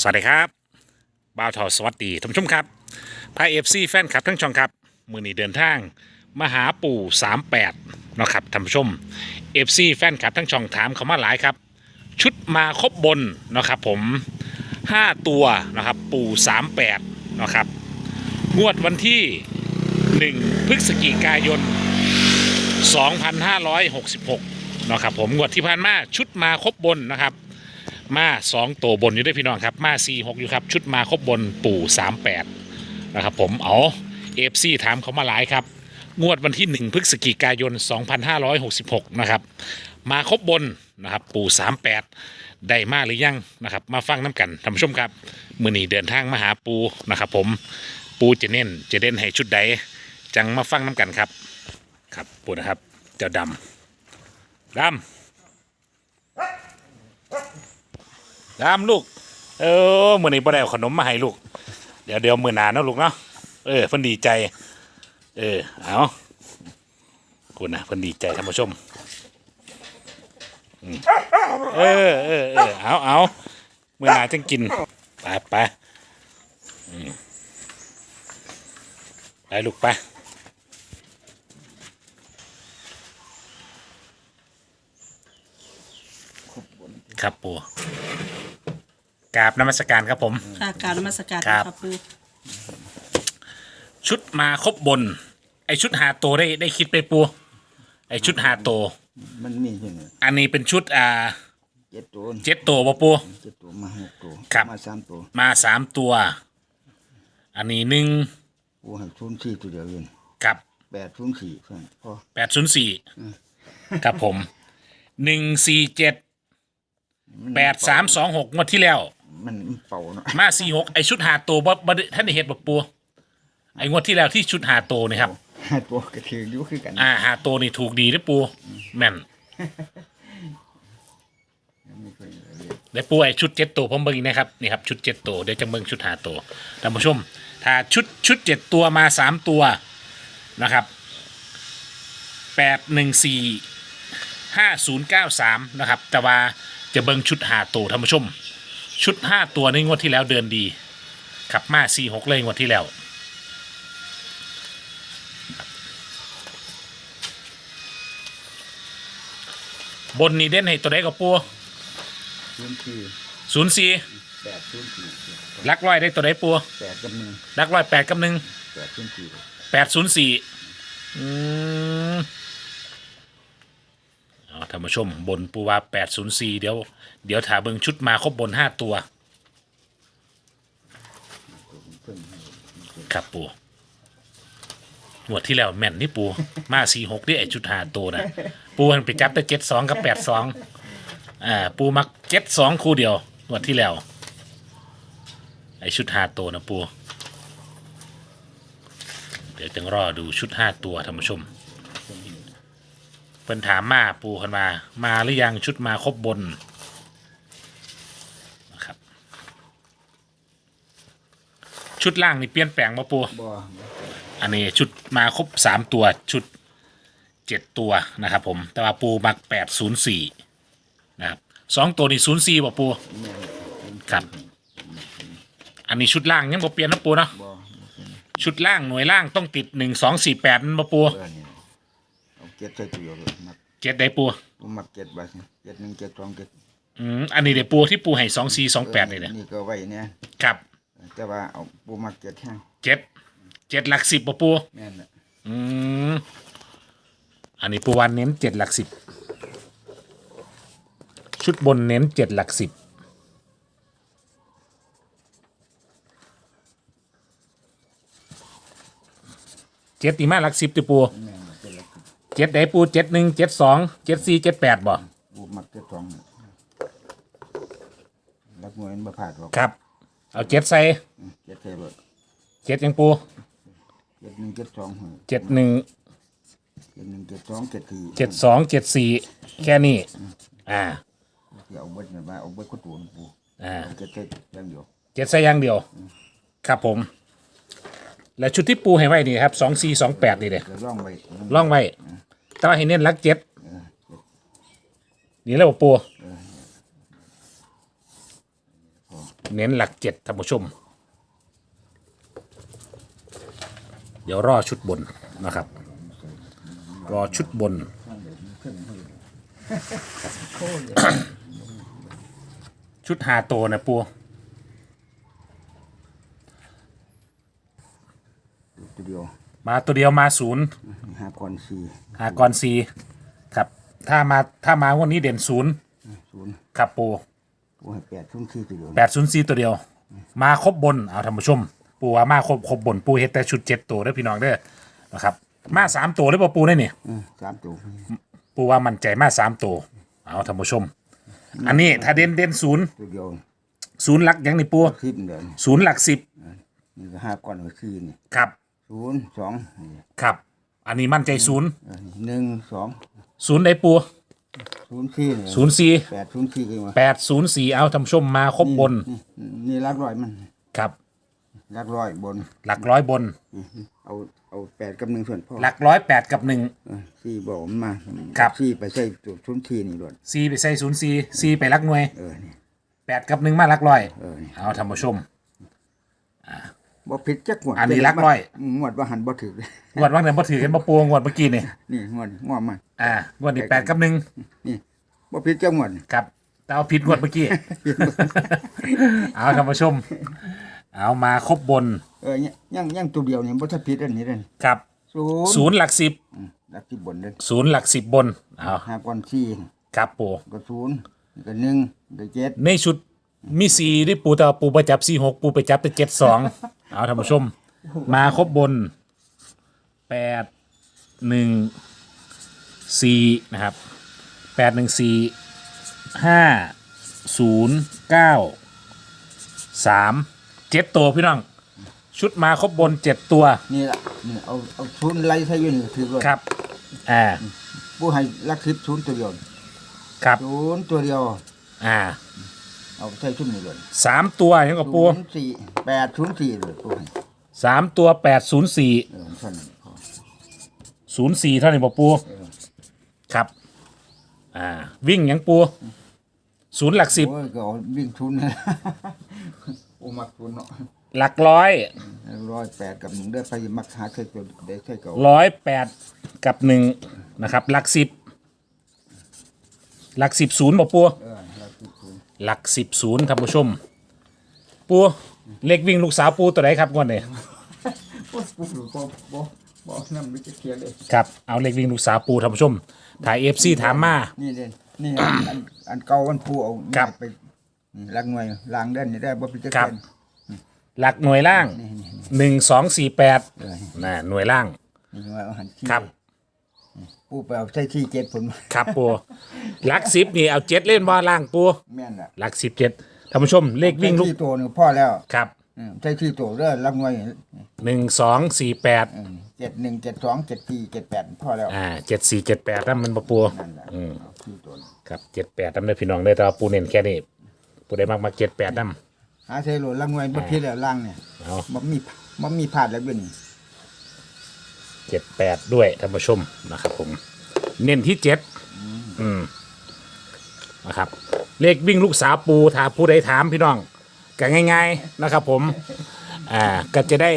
สวัสดีครับบ่าวทอสวัสดีท่านผู้ชมครับพายเอฟซีแฟนคลับทั้งช่องครับ มือนีเดินทางมาหาปู่38นะครับท่านผู้ชมเอฟซีแฟนคลับทั้งช่องถามเขามาหลายครับ ชุดมาครบบนนะครับผม 5 ตัวนะครับปู่38นะครับงวดวันที่ 1 พฤศจิกายน 2566นาะครับผมงวดที่ผ่านมาชุดมาครบบนนะครับ มาสองตัวบนอยู่ด้วยพี่น้องครับ มาสี่หกอยู่ครับ ชุดมาครบบนปู่สามแปดนะครับผมเอาเอฟซีถามเขามาหลายครับ งวดวันที่หนึ่งพฤศจิกายน 2566 นะครับ มาครบบนนะครับ ปู่สามแปดได้มาหรือยังนะครับ มาฟังน้ำกันท่านผู้ชมครับ มือนี้เดินทางมาหาปูนะครับ ผมปูจะเน้นจะเด่นให้ชุดใดจังมาฟังน้ำกันครับ ครับปูนะครับเจ้าดำดำ ดามลูก เออมื่อนี้บ่ได้เอาขนมมาให้ลูก เดี๋ยวเดี๋ยวมือหนาเนาะลูกเนาะ เออเพิ่นดีใจ เออ เอาคุณนะเพิ่นดีใจท่านผู้ชมอืมเออเออเออเอาเอามือหนาจังกิน ไปไปไปลูกไปครับปู กราบนมัสการครับผม ค่ะกรารนมัสการครับค่ะปูชุดมาครบบน ไอชุดหาโตวได้ได้คิดไปปู ไอชุดหาโตวมันมีใช่ไหมอันนี้เป็นชุดอ่าเจ็ดตัวเจ็ดตัวปะปู เจ็ดตัวมาหกตัวครับ มาสามตัวมาสามตัว อันนี้หนึ่งกูให้ศูนย์สี่ตัวเดียวเองกับแปดศูนย์สี่เพื่อนพอแปดศูนย์สี่ครับผมหนึ่งสี่เจ็ดแปดสามสองหกงวดที่แล้ว มันเป่าเนาะมาสี่หกไอชุดหาโตวบ่บ่ได้ท่านได้เห็นปะปูไองวดที่แล้วที่ชุดหาโตวนี่ครับ ห้าตัวกระถืออยู่คือกันอ่าหาโตวนี่ถูกดีนะปูแม่นไม่เคยเลยได้ปูไอชุดเจ็ดตัวผมเบิ่งอีกนะครับนี่ครับชุดเจ็ดตัวเดี๋ยวจะเบิ่งชุดหาตัวท่านผู้ชม ถ้าชุดชุดเจ็ดตัวมาสามตัวนะครับแปดหนึ่งสี่ห้าศูนย์เก้าสามนะครับ แต่ว่าจะเบิ่งชุดหาตัวท่านผู้ชม ชุดห้าตัวในงวดที่แล้วเดินดี ขับมาสี่หกเลยงวดที่แล้วบนนี้เด่นให้ตัวใดก็ปูศูนย์สี่ศูนย์สี่แปดศูนย์สี่ลักร้อยได้ตัวใดปูแปดกับหนึ่งลักร้อยแปดกับหนึ่งแปดศูนย์สี่แปดศูนย์สี่อืมเอา ท่านผู้ชมบนปูว่าแปดศูนย์สี่เดี๋ยว เดี๋ยวถาเบิงชุดมาครบบนห้าตัว ครับปูหมวดที่แล้วแม่นนี่ปู มาสี่หกนี่ไอชุดหาตัวนะปูมันไปจับแต่เจ็ดสองกับแปดสองอ่าปูมักเจ็ดสองคู่เดียวหมวดที่แล้ว ไอชุดหาตัวนะปู เดี๋ยวจึงรอดูชุดห้าตัวท่านผู้ชม เพิ่นถามมาปูกันมา มาหรือยังชุดมาครบบนนะครับ ชุดล่างนี่เปลี่ยนแปลงมาปู บ่อันนี้ชุดมาครบสามตัวชุดเจ็ดตัวนะครับผม แต่ว่าปูมักแปดศูนย์สี่นะครับสองตัวนี่ศูนย์สี่ป่ะปู แม่นครับ อันนี้ชุดล่างยังบ่เปลี่ยนนะปูเนาะบ่ชุดล่างหน่วยล่างต้องติดหนึ่งสองสี่แปดนั่นป่ะปูเพื่อนนี่เอา เจ็ดใส่ตัวเดียวเลยมักเจ็ดได้ปูกูมักเจ็ดใบเจ็ดหนึ่งเจ็ดสองเจ็ดอืมอันนี้เดี๋ยวปูที่ปูให้สองสี่สองแปดนี่เนี่ยนี่ก็ไว้เนี่ยครับแต่ว่าเอาปูมักเจ็ดแห้งเจ็ดเจ็ดหลักสิบป่ะปูแม่นแหละอืมอันนี้ปูวันเน้นเจ็ดหลักสิบชุดบนเน้นเจ็ดหลักสิบเจ็ดตีมาหลักสิบติปูแม่น เจ็ดละเจ็ดได้ปูเจ็ดหนึ่งเจ็ดสองเจ็ดสี่เจ็ดแปดบ่ปูมักเจ็ดสองน่ะรักมวยมันบ่พลาดหรอกครับ เอาเจ็ดใส่เจ็ดใส่เบิดเจ็ดยังปูเจ็ดหนึ่งเจ็ดสองเจ็ดหนึ่งเจ็ดหนึ่งเจ็ดสองเจ็ดสี่เจ็ดสองเจ็ดสี่แค่นี้อ่าที่เอาเบิดเนี่ยมาเอาเบิดก็ตัวหลวงปูอ่าเอาเจ็ดเจ็ดอย่างเดียวเจ็ดใส่อย่างเดียว ครับผมแล้วชุดที่ปูให้ไว้นี่ครับสองสี่สองแปดนี่เด้จะร่องไปล่องไว้ แต่ว่าให้เน้นหลักเจ็ดเออเจ็ดนี่แล้วบ่ปูเน้นหลักเจ็ดท่านผู้ชม เดี๋ยวรอชุดบนนะครับ รอชุดบน ชุดหาโตวนะปูตัวเดียวมาตัวเดียวมาศูนย์หา ก่อนสี่หากรซีครับ ถ้ามาถ้ามางวันนี้เด่นศูนย์ศูนย์ครับปูปูให้แปดศูนย์สี่ตัวเดียวแปดศูนย์ซีตัวเดียว มาครบบนเอาท่านผู้ชม ปูว่ามาครบครบบนปูเฮ็ดแต่ชุดเจ็ดตัวเด้อพี่น้องเด้อนะครับ มาสามตัวเลยป่ะปูได้เนี่ยอืมสามตัวปูว่ามั่นใจมาสามตัวเอาท่านผู้ชม อันนี้ถ้าเด่นเด่นศูนย์ตัวเดียวศูนย์หลักยังนี่ปูสิบเดือนศูนย์หลักสิบนี่ก็ห้าก่อนก็สี่นี่ครับศูนย์สองนี่ครับ อันนี้มั่นใจศูนย์เออหนึ่งสองศูนย์ได้ปูศูนย์สี่นี่ศูนย์สี่แปดศูนย์สี่กันวะแปดศูนย์สี่เอาท่านผู้ชมมาครบบนนี่นี่รักร้อยมันครับ รักร้อยบน หลักร้อยบน เอาเอาแปดกับหนึ่งส่วนพ่อหลักร้อยแปดกับหนึ่ง เออสี่บอกมันมาครับ สี่ไปใส่ตัวศูนย์สี่นี่ด้วยซีไปใส่ศูนย์ซีซีไปลักหน่วยเออนี่แปดกับหนึ่งมาลักร้อย เออนี่เอาท่านผู้ชม บ่ผิดจักงวดอันนี้รักร้อย งวดว่าหันบ่ถึกงวดว่างเดือนบ่ถือกันบ่ปูงวดเมื่อกี้นี่นี่งวดงวดมันอ่างวดนี้แปดกับหนึ่งนี่บ่ผิดจักงวดครับแต่เอาผิดงวดเมื่อกี้ เอาท่านผู้ชม เอามาครบบนเออยังยังยังตัวเดียวนี่บ่ทันผิดอันนี้เด้อครับศูนย์ศูนย์หลักสิบอืมรักที่บนเด้อศูนย์หลักสิบบนเอาห้าก่อนสี่ครับปูก็ศูนย์ก็หนึ่งก็เจ็ดในชุดมีซีที่ปูแต่ว่าปูไปจับซีหกปูไปจับแต่เจ็ดสอง เอาท่านผู้ชม มาครบบนแปดหนึ่งสี่นะครับแปดหนึ่งสี่ห้าศูนย์เก้าสามเจ็ดตัวพี่น้อง ชุดมาครบบนเจ็ดตัวนี่ล่ะนี่เอาเอาศูนย์ไล่ใส่อยู่นี่ถือเลยครับอ่าผู้ให้รักสิบศูนย์ตัวเดียวครับศูนย์ตัวเดียว อ่า เอาใส่ชุดนี้เลยสามตัวยังกับปูศูนย์สี่แปดศูนย์สี่เลยผู้ให้สามตัวแปดศูนย์สี่เออสั่นพอศูนย์สี่เท่านี้บอกปูเออครับ อ่า วิ่งหยังปูศูนย์หลักสิบโอ้ยก็เอาวิ่งทุนนะ โอ้มักทุนเนาะหลักร้อยร้อยแปดกับหนึ่งได้ไปมักหาใช้ตัวได้ใช้เก่าร้อยแปดกับหนึ่งนะครับ หลักสิบหลักสิบศูนย์บอกปูเออรักสิบศูนย์ หลักสิบศูนย์ท่านผู้ชม ปูเลขวิ่งลูกสาวปูตัวไหนครับงวดนี้โอ้ยปุ๊บหรือบ่บ่บ่นั่นไม่จะเคลียร์เลยครับ เอาเลขวิ่งลูกสาวปูท่านผู้ชม ถ่ายเอฟซีถามมา นี่เด่นนี่อันอันอันเก่าวันปูเอาครับ ไปนี่ลักหน่วยล้างเด่นนี่ได้บ่พิจารครับณาหลักหน่วยล่างนี่นี่นี่หนึ่งสองสี่แปดเออน่ะหน่วยล่าง นี่ว่าเอาหันที่ครับ ปูไปเอาใช้ที่เจ็ดผลมาครับปูหลักสิบนี่เอาเจ็ดเล่นว่าล่างปูแม่นล่ะหลักสิบเจ็ดท่านผู้ชมเลขวิ่งลูกใช้ที่ตัวหนึงพอแล้วครับอืมใช้ที่ตัวเด้อลักหน่วยหนึ่งสองสี่แปดอืมเจ็ดหนึ่งเจ็ดสองเจ็ดสี่เจ็ดแปดพอแล้วอ่าเจ็ดสี่เจ็ดแปดนั่นมันปะปูนั่นแหละอืมเอาที่ตัวนี้ครับเจ็ดแปดนั่นเลยพี่น้องได้แต่ว่าปูเน้นแค่นี้ปูได้มากมาเจ็ดแปดนั่นหาใช้โหลดลักหน่วยบ่ผิดแล้วล่างเนี่ยเอาบ่มีบ่มีพลาดแล้วเบิ่น เจ็ดแปดด้วยท่านผู้ชมนะครับผมเน้นที่เจ็ดอืมนะครับเลขวิ่งลูกสาวปูถามผู้ใดถามพี่น้องก็ง่ายๆนะครับผมอ่าก็จะได้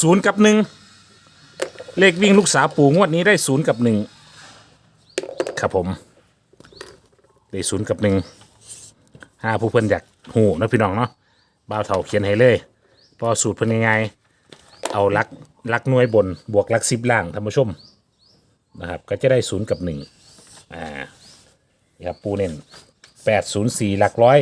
ศูนย์กับหนึ่งเลขวิ่งลูกสาวปูงวดนี้ได้ศูนย์กับหนึ่งครับผมได้ศูนย์กับหนึ่งห้าผู้เพิ่นอยากหูนะพี่น้องเนาะบ่าวเถาเขียนให้เลยเพอสูตรเพิ่นง่ายๆ เอาลักลักหน่วยบนบวกลักสิบล่างท่านผู้ชมนะครับ ก็จะได้ศูนย์กับหนึ่งอ่านี่ครับปูเน้นแปดศูนย์สี่หลักร้อย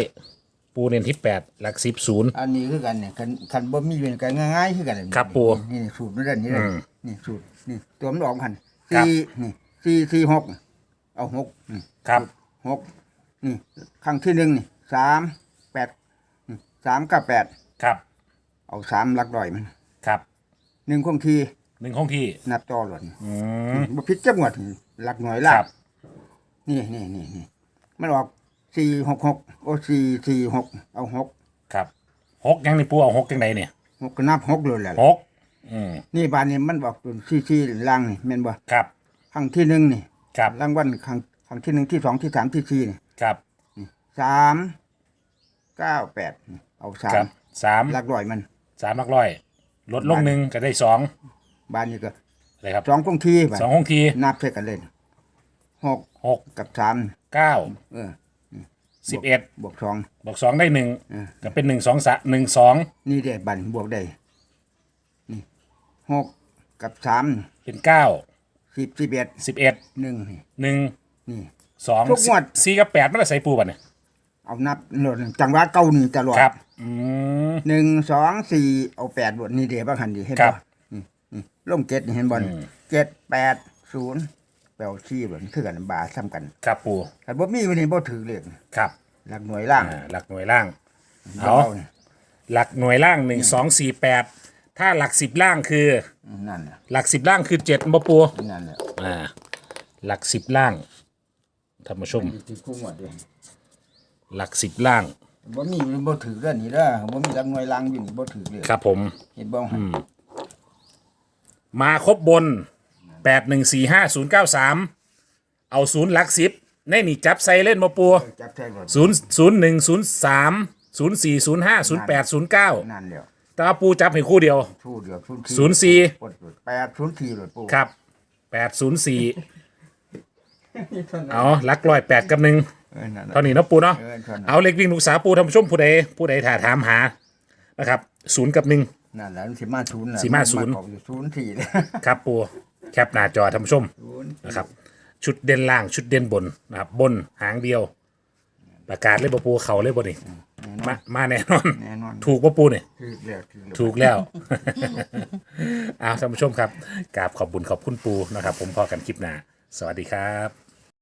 ปูเน้นที่แปดหลักสิบศูนย์อันนี้คือกันเนี่ยคันคันบ่มีเป็นกันง่ายๆคือกันเลยครับปู่นี่นี่สูตรมันเด่นนี่เลยอืมนี่สูตรนี่ตัวมันออกหันครับสี่นี่สี่สี่หกเอาหกนี่ครับหกนี่ครั้งที่หนึ่งนี่สามแปดนี่สามกับแปดครับ เอาสามหลักร้อยมันครับ หนึ่งคงทีหนึ่งห้องที่นับต่อหล่นอืม บ่พิดจักหวดหลักหน่วยคละรับ นี่นี่นี่นี่มันออกสี่หกหกโอ้สี่สี่หกเอาหกครับหกยังนี่ปูเอาหกยังไงเนี่ยหกก็นับหกเลยแหละหกอืมนี่บานนี้มันบอกเป็นสี่สี่ล่างนี่แม่นบ่ครับครั้งที่หนึ่งนี่ครับรางวัลครั้งครั้งที่หนึ่งที่สองที่สามที่สี่นี่ครับสามเก้าแปดเอาสาครัมบสามหลักร้อยมันสามหลักร้อย ลดลงหนึ่งก็ได้สองบ้านนี้ก็เลยครับสองคงที่บัดสองห้องทีนับใส่กันเล่นหกหกกับสามเก้าเออสิบเอ็ดบวกสองบวกสองได้หนึ่งเออก็เป็นหนึ่งสองสะหนึ่งสองนี่เด็บันบวกได้นี่หกกับสามเป็นเก้าสิบสิบเอ็ดสิบเอ็ดหนึ่งนี่หนึ่งนี่สองทุกงวดสี่กับแปดมันจะใส่ปูป่ะเนี่ย เอานับโหลดจังหวะเก้านี่ตลอดครับ อืม หนึ่งสองสี่เอาแปดบทนี่เดี๋ยวบ้างหันดีเห็นครัป่ะบนี่นี่ล่มเจ็ดนี่เห็นบอลอืม เจ็ดแปดศูนย์แปลชี้บนคือกันบาซ้ำกันครับปูแต่บ่มีวันนี้บ่ถือเลขครับหลักหน่วยล่างอ่าหลักหน่วยล่าง เอาเอานี่หลักหน่วยล่างหนึ่งสองสี่แปดถ้าหลักสิบล่างคือ นั่นน่ะหลักสิบล่างคือเจ็ดบ่ปูนั่นแหละอ่า หลักสิบล่างท่านผู้ชมที่คู่หมดเลย หลักสิบล่าง บ่มีมันบ่ถือเรื่องนี้เด้อบ่มีหลักหน่วยล่างอยู่นี่บ่ถือเลยครับผม เห็นบ่หันมาครบบนแปดหนึ่งสี่ห้าศูนย์เก้าสามเอาศูนย์หลักสิบในนี่จับใส่เล่นมาปัวจับใส่รถศูนย์ศูนย์หนึ่งศูนย์สามศูนย์สี่ศูนย์ห้าศูนย์แปดศูนย์เก้านั่นแล้วแต่ว่าปูจับให้คู่เดียวชูเดียวศูนย์สี่ปลดรถแปดศูนย์สี่รถปูครับแปดศูนย์สี่เอาหลักร้อยแปดกับหนึ่ง เออนั่นน่ะเท่านี้เนาะปูเนาะเออเท่านั้นเอาเล็กวิ่งลูกสาวปูท่านผู้ชมผู้ใดผู้ใดถ่ายถามหานะครับศูนย์กับหนึ่งนั่นแหละมันสิมาศูนย์น่ะสิมาศูนย์เข้อยู่ศูนย์สี่เลยครับปูแคปหน้าจอท่านผู้ชมศูนย์นะครับ ชุดเด่นล่างชุดเด่นบนนะครับบนหางเดียว ประกาศเลยปะปูเขาเลยบนนี่มามาแน่นอนแน่นอนถูกปะปูนี่ถือแล้วถือแล้วถูกแล้วเอาท่านผู้ชมครับกราบขอบบุญขอบคุณปูนะครับ ผมพอกันคลิปหน้าสวัสดีครับ